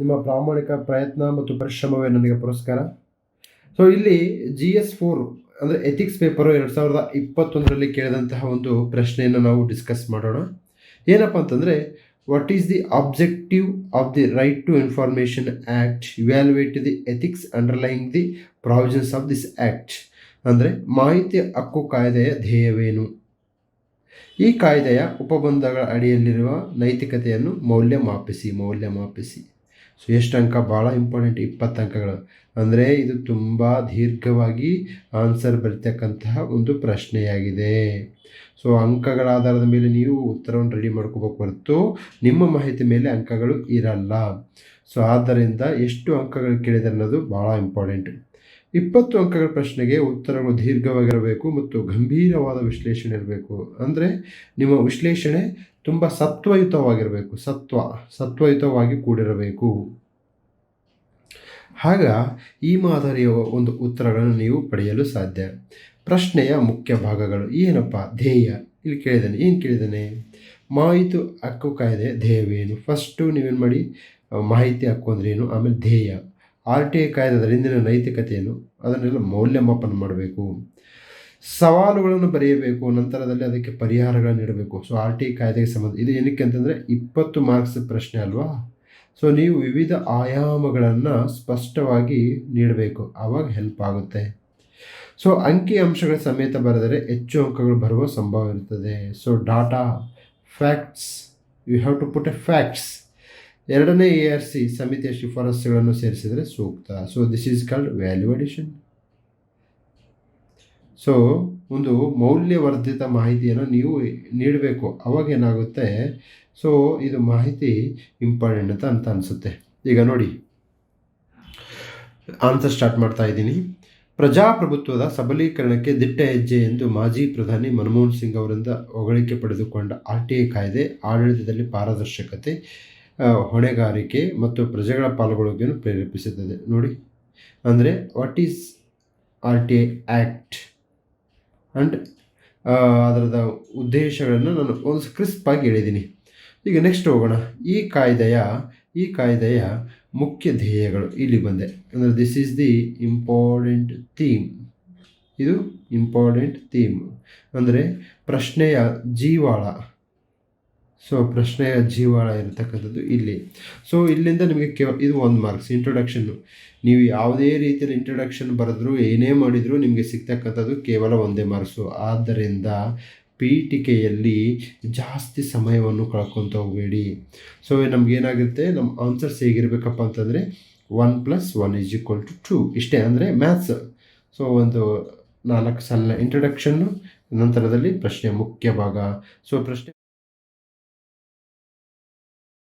ನಿಮ್ಮ ಪ್ರಾಮಾಣಿಕ ಪ್ರಯತ್ನ ಮತ್ತು ಪರಿಶ್ರಮವೇ ನನಗೆ ಪುರಸ್ಕಾರ. ಸೊ ಇಲ್ಲಿ ಜಿ ಎಸ್ ಫೋರ್ ಅಂದರೆ ಎಥಿಕ್ಸ್ ಪೇಪರು ಎರಡು ಸಾವಿರದ ಇಪ್ಪತ್ತೊಂದರಲ್ಲಿ ಕೇಳಿದಂತಹ ಒಂದು ಪ್ರಶ್ನೆಯನ್ನು ನಾವು ಡಿಸ್ಕಸ್ ಮಾಡೋಣ. ಏನಪ್ಪ ಅಂತಂದರೆ what is the objective of the right to information act evaluate the ethics underlying the provisions of this act ಅಂದರೆ, ಮಾಹಿತಿ ಹಕ್ಕು ಕಾಯ್ದೆಯ ಧ್ಯೇಯವೇನು? ಈ ಕಾಯ್ದೆಯ ಉಪಬಂಧಗಳ ಅಡಿಯಲ್ಲಿರುವ ನೈತಿಕತೆಯನ್ನು ಮೌಲ್ಯಮಾಪಿಸಿ ಮೌಲ್ಯಮಾಪಿಸಿ. ಸೊ ಎಷ್ಟು ಅಂಕ ಭಾಳ ಇಂಪಾರ್ಟೆಂಟ್ ಇಪ್ಪತ್ತು ಅಂಕಗಳು ಅಂದರೆ ಇದು ತುಂಬ ದೀರ್ಘವಾಗಿ ಆನ್ಸರ್ ಬರ್ತಕ್ಕಂತಹ ಒಂದು ಪ್ರಶ್ನೆಯಾಗಿದೆ. ಸೊ ಅಂಕಗಳ ಆಧಾರದ ಮೇಲೆ ನೀವು ಉತ್ತರವನ್ನು ರೆಡಿ ಮಾಡ್ಕೋಬೇಕು ಹೊರತು ನಿಮ್ಮ ಮಾಹಿತಿ ಮೇಲೆ ಅಂಕಗಳು ಇರಲ್ಲ. ಸೊ ಆದ್ದರಿಂದ ಎಷ್ಟು ಅಂಕಗಳು ಕೇಳಿದೆ ಅನ್ನೋದು ಭಾಳ ಇಂಪಾರ್ಟೆಂಟ್ ಇಪ್ಪತ್ತು ಅಂಕಗಳ ಪ್ರಶ್ನೆಗೆ ಉತ್ತರಗಳು ದೀರ್ಘವಾಗಿರಬೇಕು ಮತ್ತು ಗಂಭೀರವಾದ ವಿಶ್ಲೇಷಣೆ ಇರಬೇಕು. ಅಂದರೆ ನಿಮ್ಮ ವಿಶ್ಲೇಷಣೆ ತುಂಬ ಸತ್ವಯುತವಾಗಿರಬೇಕು, ಸತ್ವ, ಸತ್ವಯುತವಾಗಿ ಕೂಡಿರಬೇಕು. ಆಗ ಈ ಮಾದರಿಯ ಒಂದು ಉತ್ತರಗಳನ್ನು ನೀವು ಪಡೆಯಲು ಸಾಧ್ಯ. ಪ್ರಶ್ನೆಯ ಮುಖ್ಯ ಭಾಗಗಳು ಏನಪ್ಪ? ಧ್ಯೇಯ. ಇಲ್ಲಿ ಕೇಳಿದ್ದಾನೆ. ಏನು ಕೇಳಿದ್ದಾನೆ? ಮಾಹಿತಿ ಹಕ್ಕು ಕಾಯ್ದೆ ಧ್ಯೇಯವೇನು? ಫಸ್ಟು ನೀವೇನು ಮಾಡಿ? ಮಾಹಿತಿ ಹಕ್ಕು ಏನು? ಆಮೇಲೆ ಧ್ಯೇಯ. ಆರ್ ಟಿ ಐ ಕಾಯ್ದೆದ ಹಿಂದಿನ ನೈತಿಕತೆಯನ್ನು ಅದನ್ನೆಲ್ಲ ಮೌಲ್ಯಮಾಪನ ಮಾಡಬೇಕು. ಸವಾಲುಗಳನ್ನು ಬರೆಯಬೇಕು, ನಂತರದಲ್ಲಿ ಅದಕ್ಕೆ ಪರಿಹಾರಗಳನ್ನು ನೀಡಬೇಕು. ಸೊ ಆರ್ ಟಿ ಕಾಯ್ದೆಗೆ ಸಂಬಂಧ, ಇದು ಏನಕ್ಕೆ ಅಂತಂದರೆ ಇಪ್ಪತ್ತು ಮಾರ್ಕ್ಸ್ ಪ್ರಶ್ನೆ ಅಲ್ವಾ? ಸೊ ನೀವು ವಿವಿಧ ಆಯಾಮಗಳನ್ನು ಸ್ಪಷ್ಟವಾಗಿ ನೀಡಬೇಕು. ಆವಾಗ ಹೆಲ್ಪ್ ಆಗುತ್ತೆ. ಸೊ ಅಂಕಿ ಅಂಶಗಳ ಸಮೇತ ಬರೆದರೆ ಹೆಚ್ಚು ಅಂಕಗಳು ಬರುವ ಸಂಭವ ಇರುತ್ತದೆ so data facts you have to put a facts ಎರಡನೇ ಎ ಆರ್ ಸಿ ಸಮಿತಿಯ ಶಿಫಾರಸುಗಳನ್ನು ಸೇರಿಸಿದರೆ ಸೂಕ್ತ. So this is called value addition so ಒಂದು ಮೌಲ್ಯವರ್ಧಿತ ಮಾಹಿತಿಯನ್ನು ನೀವು ನೀಡಬೇಕು. ಅವಾಗ ಏನಾಗುತ್ತೆ? ಸೊ ಇದು ಮಾಹಿತಿ ಇಂಪಾರ್ಟೆಂಟ್ ಅಂತ ಅಂತ ಅನಿಸುತ್ತೆ. ಈಗ ನೋಡಿ. ಆನ್ಸರ್ ಸ್ಟಾರ್ಟ್ ಮಾಡ್ತಾ ಇದ್ದೀನಿ. ಪ್ರಜಾಪ್ರಭುತ್ವದ ಸಬಲೀಕರಣಕ್ಕೆ ದಿಟ್ಟ ಹೆಜ್ಜೆ ಎಂದು ಮಾಜಿ ಪ್ರಧಾನಿ ಮನಮೋಹನ್ ಸಿಂಗ್ ಅವರಿಂದ ಹೊಗಳಿಕೆ ಪಡೆದುಕೊಂಡ ಆರ್ ಟಿ ಐ ಕಾಯ್ದೆ, ಆಡಳಿತದಲ್ಲಿ ಪಾರದರ್ಶಕತೆ ಹೊಣೆಗಾರಿಕೆ ಮತ್ತು ಪ್ರಜೆಗಳ ಪಾಲ್ಗೊಳ್ಳುವಿಕೆಯನ್ನು ಪ್ರೇರೇಪಿಸುತ್ತದೆ. ನೋಡಿ. ಅಂದರೆ what is R T I act and ಅದರದ ಉದ್ದೇಶಗಳನ್ನು ನಾನು ಒಂದು ಕ್ರಿಸ್ಪಾಗಿ ಹೇಳಿದ್ದೀನಿ. ಈಗ ನೆಕ್ಸ್ಟ್ ಹೋಗೋಣ. ಈ ಕಾಯ್ದೆಯ ಈ ಕಾಯ್ದೆಯ ಮುಖ್ಯ ಧ್ಯೇಯಗಳು ಇಲ್ಲಿ ಬಂದೆ. ಅಂದರೆ this is the important theme ಇದು ಇಂಪಾರ್ಟೆಂಟ್ ಥೀಮ್ ಅಂದರೆ ಪ್ರಶ್ನೆಯ ಜೀವಾಳ. ಸೊ ಪ್ರಶ್ನೆಯ ಜೀವಾಳ ಇರತಕ್ಕಂಥದ್ದು ಇಲ್ಲಿ. ಸೊ ಇಲ್ಲಿಂದ ನಿಮಗೆ ಕೇವ, ಇದು ಒಂದು ಮಾರ್ಕ್ಸ್ ಇಂಟ್ರೊಡಕ್ಷನ್ನು ನೀವು ಯಾವುದೇ ರೀತಿಯಲ್ಲಿ ಇಂಟ್ರೊಡಕ್ಷನ್ ಬರೆದ್ರು, ಏನೇ ಮಾಡಿದರೂ ನಿಮಗೆ ಸಿಗ್ತಕ್ಕಂಥದ್ದು ಕೇವಲ ಒಂದೇ ಮಾರ್ಕ್ಸು. ಆದ್ದರಿಂದ ಪೀಠಿಕೆಯಲ್ಲಿ ಜಾಸ್ತಿ ಸಮಯವನ್ನು ಕಳ್ಕೊತ ಹೋಗಬೇಡಿ. ಸೊ ನಮಗೇನಾಗುತ್ತೆ ನಮ್ಮ ಆನ್ಸರ್ಸ್ ಹೇಗಿರಬೇಕಪ್ಪ ಅಂತಂದರೆ one plus one is equal to two ಇಷ್ಟೇ ಅಂದರೆ ಮ್ಯಾಥ್ಸ್ ಸೊ ಒಂದು ನಾಲ್ಕು ಸಲ ಇಂಟ್ರೊಡಕ್ಷನ್ನು ನಂತರದಲ್ಲಿ ಪ್ರಶ್ನೆ ಮುಖ್ಯ ಭಾಗ. ಸೊ ಪ್ರಶ್ನೆ